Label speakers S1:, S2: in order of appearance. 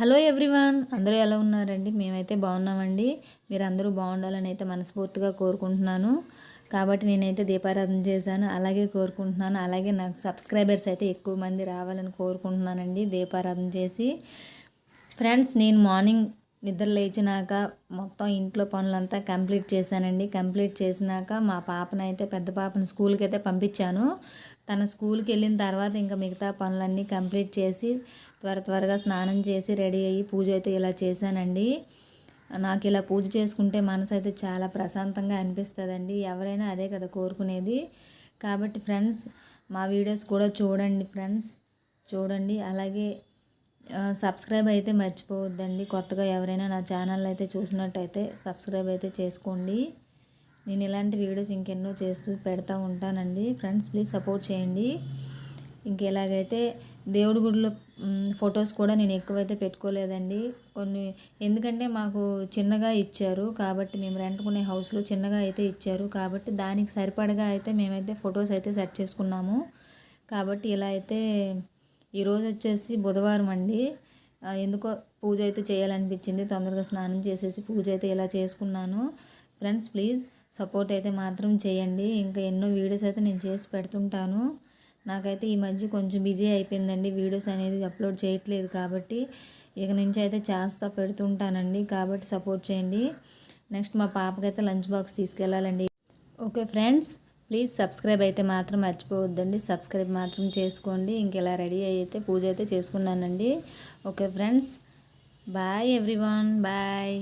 S1: Hello everyone అందరూ ఎలా ఉన్నారండి? మేమైతే బాగున్నామండి. మీరు అందరూ బాగుండాలని అయితే మనస్ఫూర్తిగా కోరుకుంటున్నాను. కాబట్టి నేనైతే దీపారాధన చేశాను అలాగే కోరుకుంటున్నాను. అలాగే నాకు సబ్స్క్రైబర్స్ అయితే ఎక్కువ మంది రావాలని కోరుకుంటున్నానండి దీపారాధన చేసి. ఫ్రెండ్స్ నేను మార్నింగ్ నిద్ర లేచినాక మొత్తం ఇంట్లో పనులంతా కంప్లీట్ చేశానండి. కంప్లీట్ చేసినాక మా పాపనైతే పెద్ద పాపను స్కూల్కి అయితే పంపించాను. తన స్కూల్కి వెళ్ళిన తర్వాత ఇంకా మిగతా పనులన్నీ కంప్లీట్ చేసి త్వర త్వరగా స్నానం చేసి రెడీ అయ్యి పూజ అయితే ఇలా చేశానండి. నాకు ఇలా పూజ చేసుకుంటే మనసు అయితే చాలా ప్రశాంతంగా అనిపిస్తుందండి. ఎవరైనా అదే కదా కోరుకునేది. కాబట్టి ఫ్రెండ్స్ మా వీడియోస్ కూడా చూడండి ఫ్రెండ్స్. చూడండి. అలాగే సబ్స్క్రైబ్ అయితే మర్చిపోవద్దండి. కొత్తగా ఎవరైనా నా ఛానల్ అయితే చూసినట్టయితే సబ్స్క్రైబ్ అయితే చేసుకోండి. నేను ఇలాంటి వీడియోస్ ఇంకెన్నో చేస్తూ పెడతా ఉంటానండి. ఫ్రెండ్స్ ప్లీజ్ సపోర్ట్ చేయండి. ఇంకెలాగైతే దేవుడి గుడిలో ఫొటోస్ కూడా నేను ఎక్కువైతే పెట్టుకోలేదండి. కొన్ని ఎందుకంటే మాకు చిన్నగా ఇచ్చారు కాబట్టి మేము రెంట్కునే హౌస్లో చిన్నగా అయితే ఇచ్చారు కాబట్టి దానికి సరిపడగా అయితే మేమైతే ఫొటోస్ అయితే సెట్ చేసుకున్నాము. కాబట్టి ఇలా అయితే ఈరోజు వచ్చేసి బుధవారం అండి. ఎందుకో పూజ అయితే చేయాలనిపించింది. తొందరగా స్నానం చేసేసి పూజ అయితే ఇలా చేసుకున్నాను. ఫ్రెండ్స్ ప్లీజ్ సపోర్ట్ అయితే మాత్రం చేయండి. ఇంకా ఎన్నో వీడియోస్ అయితే నేను చేసి పెడుతుంటాను. నాకైతే ఈ మధ్య కొంచెం బిజీ అయిపోయిందండి. వీడియోస్ అనేది అప్లోడ్ చేయట్లేదు కాబట్టి ఇక నుంచి అయితే చేస్తా పెడుతుంటానండి. కాబట్టి సపోర్ట్ చేయండి. నెక్స్ట్ మా పాపకైతే లంచ్ బాక్స్ తీసుకెళ్ళాలండి. ఓకే ఫ్రెండ్స్ ప్లీజ్ సబ్స్క్రైబ్ అయితే మాత్రం మర్చిపోవద్దండి. సబ్స్క్రైబ్ మాత్రం చేసుకోండి. ఇంకెలా రెడీ అయితే పూజ అయితే చేసుకున్నానండి. Okay friends bye everyone. Bye.